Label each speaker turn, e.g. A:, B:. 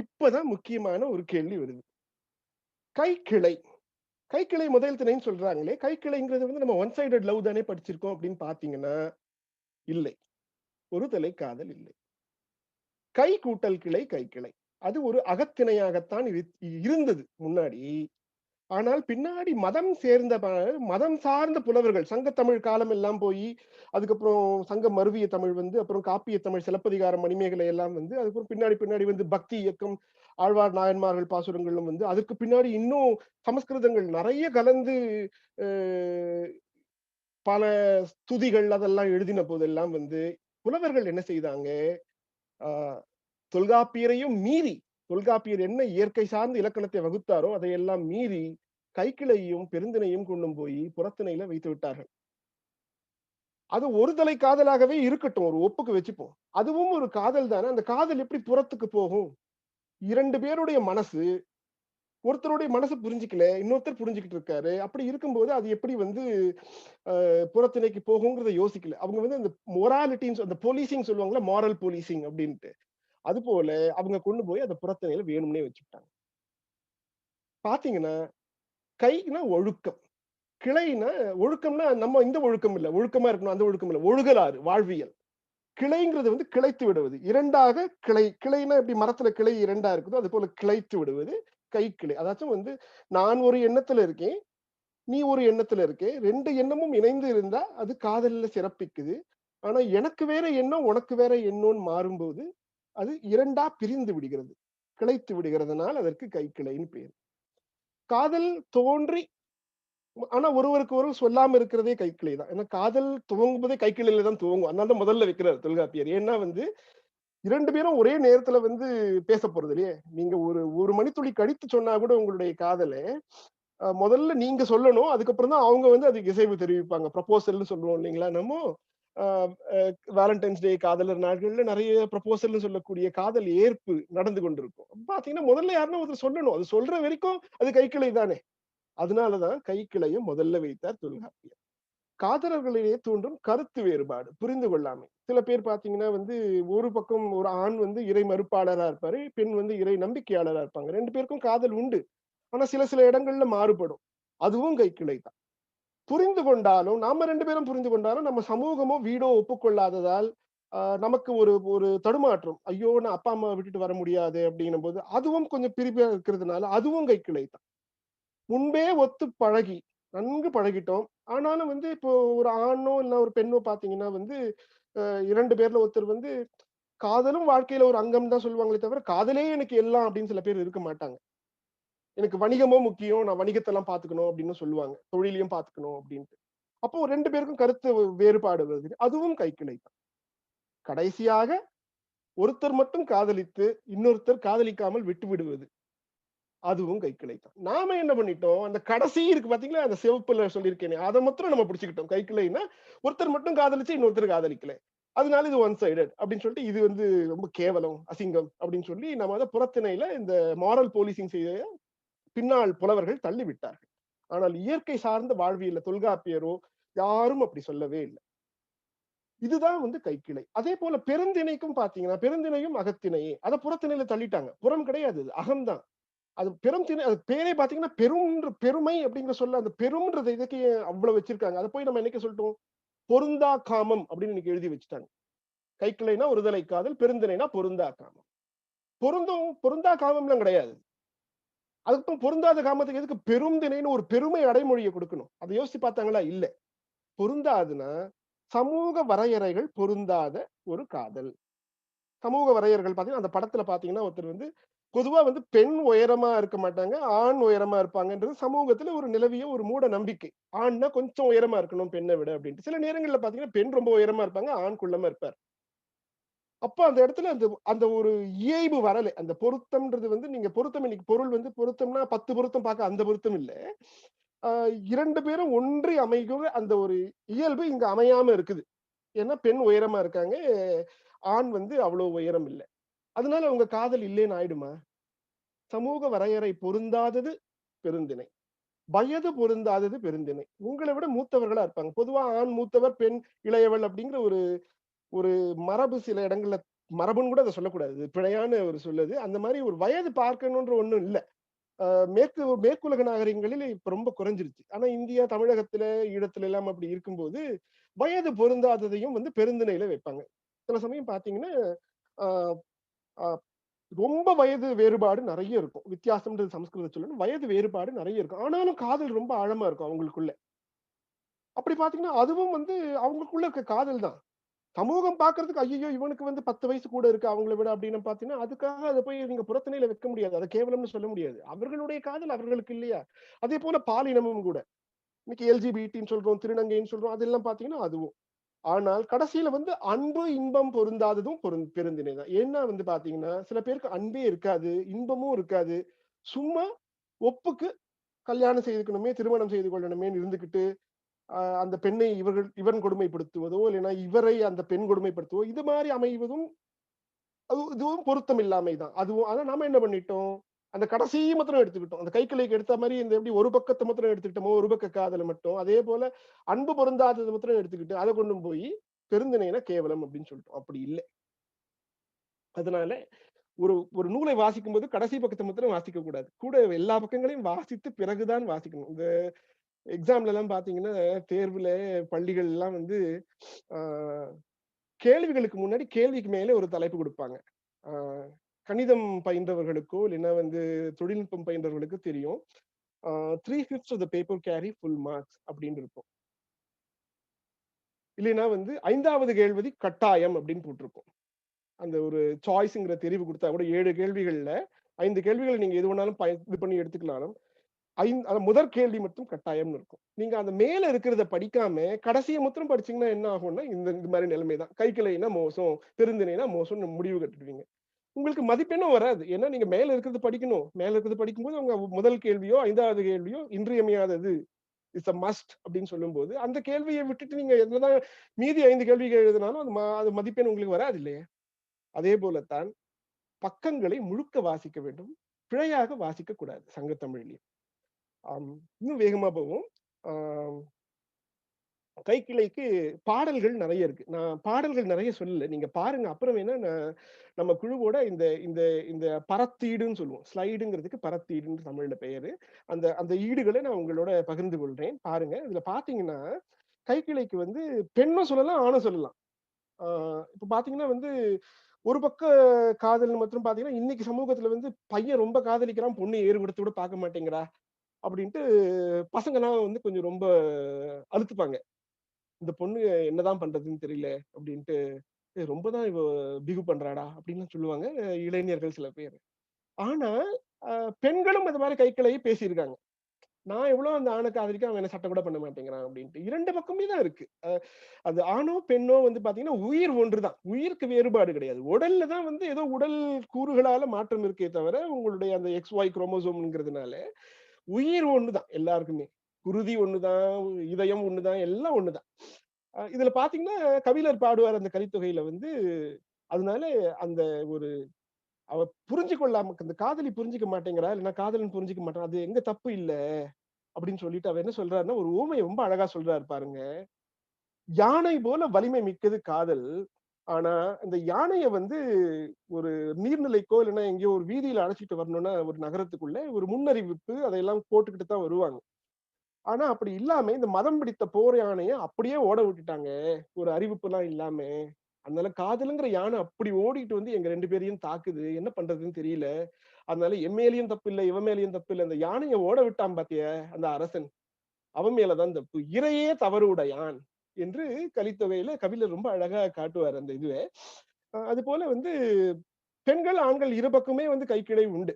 A: இப்பதான் முக்கியமான ஒரு கேள்வி வருது. கைக்கிளை. கைக்கிளை முதல் திணைன்னு சொல்றாங்களே கைக்கிளைங்கிறது வந்து நம்ம ஒன் சைடட் லவ் தானே படிச்சிருக்கோம் அப்படின்னு பாத்தீங்கன்னா இல்லை. ஒரு தலை காதல் இல்லை. கை கூட்டல் கிளை கைக்கிளை. அது ஒரு அகத்திணையாகத்தான் இரு- இருந்தது முன்னாடி. ஆனால் பின்னாடி மதம் சேர்ந்த மதம் சார்ந்த புலவர்கள் சங்க தமிழ் காலம் எல்லாம் போய் அதுக்கப்புறம் சங்க மருவிய தமிழ் வந்து அப்புறம் காப்பிய தமிழ் சிலப்பதிகாரம் மணிமேகலை எல்லாம் வந்து அதுக்கப்புறம் பின்னாடி பின்னாடி வந்து பக்தி இயக்கம் ஆழ்வார் நாயன்மார்கள் பாசுரங்களும் வந்து அதுக்கு பின்னாடி இன்னும் சமஸ்கிருதங்கள் நிறைய கலந்து பல ஸ்துதிகள் அதெல்லாம் எழுதின போதெல்லாம் வந்து புலவர்கள் என்ன செய்தாங்க? ஆஹ், தொல்காப்பியரையும் மீறி தொல்காப்பியர் என்ன இயற்கை சார்ந்த இலக்கணத்தை வகுத்தாரோ அதையெல்லாம் மீறி கைக்கிளையும் பெருந்தினையும் கொண்டும் போய் புறத்திணையில வைத்து விட்டார்கள். அது ஒரு தலை காதலாகவே இருக்கட்டும். ஒரு ஒப்புக்கு வச்சுப்போம். அதுவும் ஒரு காதல் தானே. அந்த காதல் எப்படி புறத்துக்கு போகும்? இரண்டு பேருடைய மனசு ஒருத்தருடைய மனசு புரிஞ்சுக்கல இன்னொருத்தர் புரிஞ்சுக்கிட்டு இருக்காரு. அப்படி இருக்கும்போது அது எப்படி வந்து அஹ், புறத்திணைக்கு போகுங்கிறத யோசிக்கல. அவங்க வந்து அந்த மொராலிட்டின்னு அந்த போலீசிங் சொல்லுவாங்கல்ல மாரல் போலீசிங் அப்படின்ட்டு. அது போல அவங்க கொண்டு போய் அந்த புறத்திணையில வேணும்னே வச்சுக்கிட்டாங்க. பாத்தீங்கன்னா கைனா ஒழுக்கம். கிளைனா ஒழுக்கம்னா நம்ம இந்த ஒழுக்கம் இல்லை. ஒழுக்கமா இருக்கணும் அந்த ஒழுக்கம் இல்லை. ஒழுகலாறு வாழ்வியல். கிளைங்கிறது வந்து கிளைத்து விடுவது. இரண்டாக கிளை கிளைனா எப்படி மரத்துல கிளை இரண்டா இருக்குதோ அது போல கிளைத்து விடுவது. கை கிளை. அதாச்சும் வந்து நான் ஒரு எண்ணத்துல இருக்கேன் நீ ஒரு எண்ணத்துல இருக்கே ரெண்டு எண்ணமும் இணைந்து இருந்தா அது காதல்ல சிறப்பிக்குது. ஆனா எனக்கு வேற எண்ணம் உனக்கு வேற எண்ணம்னு மாறும்போது அது இரண்டா பிரிந்து விடுகிறது. கிளைத்து விடுகிறதுனால் அதற்கு கை கிளைன்னு பேர். காதல் தோன்றி ஆனா ஒருவருக்கு ஒருவர் சொல்லாம இருக்கிறதே கைக்கிளை தான். ஏன்னா காதல் துவங்கும்போதே கைக்கிளையில தான் துவங்கும். அதனால தான் முதல்ல வைக்கிறார் தொல்காப்பியர். ஏன்னா வந்து இரண்டு பேரும் ஒரே நேரத்துல வந்து பேச போறது இல்லையே? நீங்க ஒரு ஒரு மணித்துளி கழித்து சொன்னா கூட உங்களுடைய காதலை முதல்ல நீங்க சொல்லணும். அதுக்கப்புறம் தான் அவங்க வந்து அதுக்கு இசைவு தெரிவிப்பாங்க. ப்ரப்போசல்னு சொல்லுவோம் இல்லைங்களா நம்ம? வேலண்டைன்ஸ் டே காதலர் நாட்கள்ல நிறைய ப்ரப்போசல்னு சொல்லக்கூடிய காதல் ஏற்பு நடந்து கொண்டிருக்கும். பாத்தீங்கன்னா முதல்ல யாருன்னா ஒருத்தர் சொல்லணும். அது சொல்ற வரைக்கும் அது கைக்கிளை தானே. அதனாலதான் கைக்கிளையும் முதல்ல வைத்தார் தொல்காப்பியர். காதலர்களிடையே தோன்றும் கருத்து வேறுபாடு புரிந்து கொள்ளாமை. சில பேர் பாத்தீங்கன்னா வந்து ஒரு பக்கம் ஒரு ஆண் வந்து இறை மறுப்பாளரா இருப்பாரு பெண் வந்து இறை நம்பிக்கையாளரா இருப்பாங்க. ரெண்டு பேருக்கும் காதல் உண்டு. ஆனா சில சில இடங்கள்ல மாறுபடும். அதுவும் கைக்கிளை தான். புரிந்து கொண்டாலும் நாம ரெண்டு பேரும் புரிந்து கொண்டாலும் நம்ம சமூகமோ வீடோ ஒப்புக்கொள்ளாததால் நமக்கு ஒரு ஒரு தடுமாற்றம். ஐயோ நான் அப்பா அம்மா விட்டுட்டு வர முடியாது அப்படின்னும் போது அதுவும் கொஞ்சம் பிரிப்பா இருக்கிறதுனால அதுவும் கை தான். முன்பே ஒத்து பழகி நன்கு பழகிட்டோம். ஆனாலும் வந்து இப்போ ஒரு ஆணோ இல்ல ஒரு பெண்ணோ பாத்தீங்கன்னா வந்து இரண்டு பேர்ல ஒருத்தர் வந்து காதலும் வாழ்க்கையில ஒரு அங்கம் தான் சொல்லுவாங்களே தவிர காதலே எனக்கு எல்லாம் அப்படின்னு சில பேர் இருக்க மாட்டாங்க. எனக்கு வணிகமும் முக்கியம் நான் வணிகத்தெல்லாம் பாத்துக்கணும் அப்படின்னு சொல்லுவாங்க. தொழிலையும் பாத்துக்கணும் அப்படின்ட்டு. அப்போ ரெண்டு பேருக்கும் கருத்து வேறுபாடு வருது. அதுவும் கைக்கிளை தான். கடைசியாக ஒருத்தர் மட்டும் காதலித்து இன்னொருத்தர் காதலிக்காமல் விட்டு விடுவது. அதுவும் கைக்கிளை தான். நாம என்ன பண்ணிட்டோம்? அந்த கடைசி இருக்கு பாத்தீங்களா? அந்த சிவப்புல சொல்லியிருக்கேனே அதை மாத்திரம் நம்ம பிடிச்சுக்கிட்டோம். கைக்கிளைன்னா ஒருத்தர் மட்டும் காதலிச்சு இன்னொருத்தர் காதலிக்கல. அதனால இது ஒன் சைடட் அப்படின்னு சொல்லிட்டு இது வந்து ரொம்ப கேவலம் அசிங்கம் அப்படின்னு சொல்லி நம்ம அதை புறத்திணையில இந்த மாரல் போலீசிங் செய்ய பின்னால் புலவர்கள் தள்ளிவிட்டார்கள். ஆனால் இயற்கை சார்ந்த வாழ்வியல தொல்காப்பியரோ யாரும் அப்படி சொல்லவே இல்லை. இதுதான் வந்து கைக்கிளை. அதே போல பெருந்திணைக்கும் பாத்தீங்கன்னா பெருந்திணையும் அகத்திணையே. அதை புறத்திணையில தள்ளிட்டாங்க. புறம் கிடையாது அது அகம்தான் அது பெரும் திணை அது பேரே பாத்தீங்கன்னா பெரும் பெருமை அப்படிங்கிற சொல்ல அந்த பெரும்ன்றது இதுக்கு அவ்வளவு வச்சிருக்காங்க. அதை போய் நம்ம என்னைக்கு சொல்லிட்டோம்? பொருந்தா காமம் அப்படின்னு இன்னைக்கு எழுதி வச்சுட்டாங்க. கைக்கிளைனா ஒருதலை காதல் பெருந்திணைனா பொருந்தா காமம். பொருந்தும் பொருந்தா காமம்லாம் கிடையாது. அதுக்கும் பொருந்தாத காமத்துக்கு எதுக்கு பெருந்திணைன்னு ஒரு பெருமை அடைமொழியை கொடுக்கணும். அதை யோசிச்சு பார்த்தாங்களா? இல்ல. பொருந்தாதுன்னா சமூக வரையறைகள் பொருந்தாத ஒரு காதல். சமூக வரையறைகள் பாத்தீங்கன்னா அந்த படத்துல பாத்தீங்கன்னா ஒருத்தர் வந்து பொதுவா வந்து பெண் உயரமா இருக்க மாட்டாங்க ஆண் உயரமா இருப்பாங்கன்றது சமூகத்துல ஒரு நிலவிய ஒரு மூட நம்பிக்கை. ஆண்னா கொஞ்சம் உயரமா இருக்கணும் பெண்ணை விட அப்படின்ட்டு. சில நேரங்கள்ல பாத்தீங்கன்னா பெண் ரொம்ப உயரமா இருப்பாங்க ஆண் குள்ளமா இருப்பார். அப்போ அந்த இடத்துல அந்த அந்த ஒரு இயைபு வரலை. அந்த பொருத்தம்ன்றது வந்து நீங்க பொருத்தம் இன்னைக்கு பொருள் வந்து பொருத்தம்னா பத்து பொருத்தம் பார்க்க அந்த பொருத்தம் இல்ல. ஆஹ் இரண்டு பேரும் ஒன்றி அமைகிற அந்த ஒரு இயல்பு இங்க அமையாம இருக்குது. ஏன்னா பெண் உயரமா இருக்காங்க. ஆண் வந்து அவ்வளவு உயரம் இல்லை. அதனால அவங்க காதல் இல்லைன்னு ஆயிடுமா? சமூக வரையறை பொருந்தாதது பெருந்திணை. வயது பொருந்தாதது பெருந்திணை. உங்களை விட மூத்தவர்களா இருப்பாங்க. பொதுவா ஆண் மூத்தவர் பெண் இளையவள் அப்படிங்கிற ஒரு ஒரு மரபு சில இடங்கள்ல மரபுன்னு கூட அதை சொல்லக்கூடாது. பிழையான ஒரு சொல்லுது அந்த மாதிரி ஒரு வயது பார்க்கணுன்ற ஒண்ணும் இல்ல. மேற்கு மேற்குலக நாகரிகங்களில் இப்ப ரொம்ப குறைஞ்சிருச்சு. ஆனா இந்தியா, தமிழகத்துல ஈழத்துல எல்லாம் அப்படி இருக்கும்போது, வயது பொருந்தாததையும் வந்து பெருந்திணையில வைப்பாங்க. சில சமயம் பாத்தீங்கன்னா ரொம்ப வயது வேறுபாடு நிறைய இருக்கும். வித்தியாசம்ன்றது சமஸ்கிருத சொல்லணும். வயது வேறுபாடு நிறைய இருக்கும். ஆனாலும் காதல் ரொம்ப ஆழமா இருக்கும் அவங்களுக்குள்ள. அப்படி பாத்தீங்கன்னா அதுவும் வந்து அவங்களுக்குள்ள இருக்க காதல் தான். சமூகம் பார்க்கறதுக்கு, ஐயோ இவனுக்கு வந்து 10 வயசு கூட இருக்கு அவங்கள விட அப்படின்னு பார்த்தீங்கன்னா, அதுக்காக அதை போய் நீங்க புறத்திணையில வைக்க முடியாது. அதை கேவலம்னு சொல்ல முடியாது. அவர்களுடைய காதல் அவர்களுக்கு இல்லையா? அதே போல பாலினமும் கூட. இன்னைக்கு எல்ஜிபிடின்னு சொல்றோம், திருநங்கைன்னு சொல்றோம். அதெல்லாம் பார்த்தீங்கன்னா அதுவும். ஆனால் கடைசியில வந்து அன்பு, இன்பம் பொருந்தாததும் பொருந் பெருந்தினை தான். ஏன்னா வந்து பார்த்தீங்கன்னா, சில பேருக்கு அன்பே இருக்காது, இன்பமும் இருக்காது. சும்மா ஒப்புக்கு கல்யாணம் செய்துக்கணுமே, திருமணம் செய்து கொள்ளணுமேன்னு இருந்துகிட்டு, அந்த பெண்ணை இவர்கள் இவன் கொடுமைப்படுத்துவதோ, இல்லைன்னா இவரை அந்த பெண் கொடுமைப்படுத்துவோ, இது மாதிரி அமைவதும் அது இதுவும் பொருத்தம் இல்லாமை தான். அதுவும் ஆனா நாம என்ன பண்ணிட்டோம்? அந்த கடைசி மாத்திரம் எடுத்துக்கிட்டோம். அந்த கைக்கிளைக்கு எடுத்த மாதிரி இந்த எப்படி ஒரு பக்கத்தை மாத்திரம் எடுத்துக்கிட்டோமோ, ஒரு பக்க காதல மட்டும். அதே போல அன்பு பொருந்தாதது மாத்திரம் எடுத்துக்கிட்டு, அதை கொண்டு போய் பெருந்திணைனா கேவலம் அப்படின்னு சொல்லிட்டோம். அப்படி இல்லை அதனால ஒரு ஒரு நூலை வாசிக்கும்போது கடைசி பக்கத்தை மாத்திரம் வாசிக்கக் கூடாது. கூட எல்லா பக்கங்களையும் வாசித்து பிறகுதான் வாசிக்கணும். இந்த எக்ஸாம்லலாம் பார்த்தீங்கன்னா, தேர்வுல பள்ளிகள்லாம் வந்து கேள்விகளுக்கு முன்னாடி கேள்விக்கு மேலே ஒரு தலைப்பு கொடுப்பாங்க கணிதம் பயின்றவர்களுக்கோ, இல்லைன்னா வந்து தொழில்நுட்பம் பயின்றவர்களுக்கு தெரியும். Three fifth of the paper carry full marks அப்படின்னு இருக்கும். இல்லைன்னா வந்து ஐந்தாவது கேள்வி கட்டாயம் அப்படின்னு போட்டிருக்கும். அந்த ஒரு சாய்ஸுங்கிற தெரிவு கொடுத்தா கூட ஏழு கேள்விகள்ல ஐந்து கேள்விகள் நீங்க எது வேணாலும் பய இது பண்ணி எடுத்துக்கலாம் ஐந்து முதற் கேள்வி மட்டும் கட்டாயம்னு இருக்கும். நீங்க அந்த மேல இருக்கிறத படிக்காம, கடைசியை மாத்திரம் படிச்சீங்கன்னா என்ன ஆகும்னா, இந்த இந்த மாதிரி நிலைமை தான். கைக்கிளைனா மோசம், பெருந்திணைனா மோசம்னு முடிவு கட்டிடுவீங்க. உங்களுக்கு மதிப்பெண்ணும் வராது. ஏன்னா நீங்க மேல இருக்கிறது படிக்கணும். மேல இருக்கிறது படிக்கும்போது அவங்க முதல் கேள்வியோ, ஐந்தாவது கேள்வியோ இன்றியமையாதது. இட்ஸ் அ மஸ்ட் அப்படின்னு சொல்லும்போது, அந்த கேள்வியை விட்டுட்டு நீங்க என்னதான் மீதி ஐந்து கேள்விகள் எழுதினாலும் அது அது மதிப்பெண் உங்களுக்கு வராது இல்லையா? அதே போலத்தான் பக்கங்களை முழுக்க வாசிக்க வேண்டும். பிழையாக வாசிக்க கூடாது சங்க தமிழ்லயும். இன்னும் வேகமா போவோம். கைக்கிளைக்கு பாடல்கள் நிறைய இருக்கு. நான் பாடல்கள் நிறைய சொல்லல. நீங்க பாருங்க. அப்புறம் வேணா நம்ம குழுவோட இந்த இந்த இந்த பரத்தீடுன்னு சொல்லுவோம். ஸ்லைடுங்கிறதுக்கு பரத்தீடுன்னு தமிழ்ல பெயரு. அந்த அந்த ஈடுகளை நான் உங்களோட பகிர்ந்து கொள்றேன். பாருங்க. இதுல பாத்தீங்கன்னா கைக்கிளைக்கு வந்து பெண்ணும் சொல்லலாம், ஆணும் சொல்லலாம். ஆஹ் இப்ப பாத்தீங்கன்னா வந்து, ஒரு பக்க காதல் மாத்திரம் பாத்தீங்கன்னா இன்னைக்கு சமூகத்துல வந்து பையன் ரொம்ப காதலிக்கிறான், பொண்ணு ஏறு கொடுத்து கூட பார்க்க மாட்டேங்கிறா. அப்படின்ட்டு பசங்கலாம் வந்து கொஞ்சம் ரொம்ப அழுத்துப்பாங்க இந்த பொண்ணு என்னதான் பண்றதுன்னு தெரியல அப்படின்ட்டு, ரொம்ப தான் இவ பிகு பண்றாடா" அப்படின்லாம் சொல்லுவாங்க இளைஞர்கள் சில பேர் ஆனா, பெண்களும் இது மாதிரி கைக்கிளைய பேசியிருக்காங்க. நான் எவ்வளவு அந்த ஆணுக்கு ஆதரிக்க அவன் என்ன சட்டை கூட பண்ண மாட்டேங்கிறான் அப்படின்ட்டு. இரண்டு பக்கமே தான் இருக்கு. அது ஆணோ, பெண்ணோ வந்து பாத்தீங்கன்னா உயிர் ஒன்றுதான் உயிருக்கு வேறுபாடு கிடையாது. உடல்ல தான் வந்து ஏதோ உடல் கூறுகளால மாற்றம் இருக்கே தவிர, உங்களுடைய அந்த எக்ஸ் ஒய் குரோமோசோம்ங்கிறதுனால, உயிர் ஒண்ணுதான் எல்லாருக்குமே. குருதி ஒண்ணுதான் இதயம் ஒண்ணுதான் எல்லாம் ஒண்ணுதான் இதுல பாத்தீங்கன்னா கபிலர் பாடுவார் அந்த கலித்தொகையில வந்து, அதனால அந்த ஒரு அவ புரிஞ்சு கொள்ளாம அந்த காதலி புரிஞ்சுக்க மாட்டேங்கிறா, இல்லைன்னா காதலன் புரிஞ்சுக்க மாட்டான் அது எங்க தப்பு இல்ல. அப்படின்னு சொல்லிட்டு அவர் என்ன சொல்றாருன்னா, ஒரு ஊமையை ரொம்ப அழகா சொல்றாரு பாருங்க. யானை போல வலிமை மிக்கது காதல். ஆனா, இந்த யானைய வந்து ஒரு நீர்நிலைக்கோ, இல்லைன்னா எங்கேயோ ஒரு வீதியில அழைச்சிட்டு வரணும்னா, ஒரு நகரத்துக்குள்ள ஒரு முன்னறிவிப்பு அதையெல்லாம் போட்டுக்கிட்டு தான் வருவாங்க. ஆனா, அப்படி இல்லாம இந்த மதம் பிடித்த போர் யானைய அப்படியே ஓட விட்டுட்டாங்க. ஒரு அறிவிப்புலாம் இல்லாம. அதனால காதலுங்கிற யானை அப்படி ஓடிட்டு வந்து எங்க ரெண்டு பேரையும் தாக்குது. என்ன பண்றதுன்னு தெரியல. அதனால என் மேலயும் தப்பு இல்ல, இவன் மேலயும் தப்பு இல்ல. அந்த யானைய ஓட விட்டான் பாத்தியா, அந்த அரசன். அவன் மேலதான் தப்பு. இறையே தவறு உடையான் என்று கலித்தொகையில கபிலர் ரொம்ப அழகா காட்டுவார் அந்த இதுவே அது போல வந்து பெண்கள், ஆண்கள் இரு பக்கமே வந்து கைக்கிடை உண்டு.